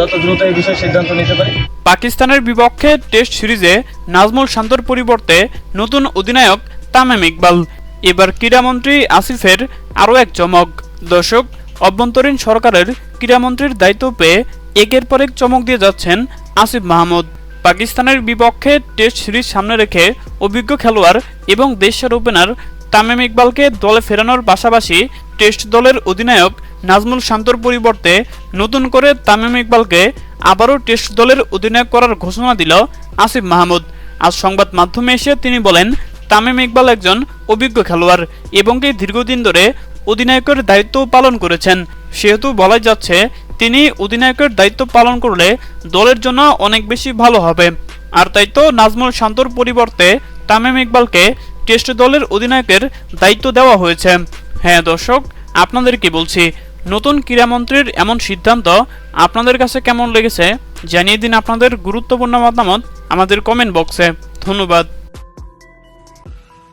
যত দ্রুত এই বিষয়ে সিদ্ধান্ত নিতে পারি। পাকিস্তানের বিপক্ষে টেস্ট সিরিজে নাজমুল শান্তর পরিবর্তে নতুন অধিনায়ক তামিম ইকবাল। এবার ক্রীড়ামন্ত্রী আসিফের আরও এক চমক। দর্শক, অভ্যন্তরীণ সরকারের ক্রীড়ামন্ত্রীর দায়িত্ব পেয়ে একের পর এক চমক দিয়ে যাচ্ছেন আসিফ মাহমুদ। পাকিস্তানের বিপক্ষে টেস্ট সিরিজ সামনে রেখে অভিজ্ঞ খেলোয়াড় এবং দেশের ওপেনার তামিম ইকবালকে দলে ফেরানোর পাশাপাশি টেস্ট দলের অধিনায়ক নাজমুল শান্তর পরিবর্তে নতুন করে তামিম ইকবালকে আবারও টেস্ট দলের অধিনায়ক করার ঘোষণা দিল আসিফ মাহমুদ। আজ সংবাদ মাধ্যমে এসে তিনি বলেন, তামিম ইকবাল একজন অভিজ্ঞ খেলোয়াড় এবং কি দীর্ঘদিন ধরে অধিনায়কের দায়িত্ব পালন করেছেন। সেহেতু বলা যাচ্ছে, তিনি অধিনায়কের দায়িত্ব পালন করলে দলের জন্য অনেক বেশি ভালো হবে। আর তাই তো নাজমুল শান্তর পরিবর্তে তামিম ইকবালকে টেস্ট দলের অধিনায়কের দায়িত্ব দেওয়া হয়েছে। হ্যাঁ দর্শক, আপনাদের কি বলছি? নতুন ক্রীড়ামন্ত্রীর এমন সিদ্ধান্ত আপনাদের কাছে কেমন লেগেছে? জানিয়ে দিন আপনাদের গুরুত্বপূর্ণ মতামত আমাদের কমেন্ট বক্সে ধন্যবাদ।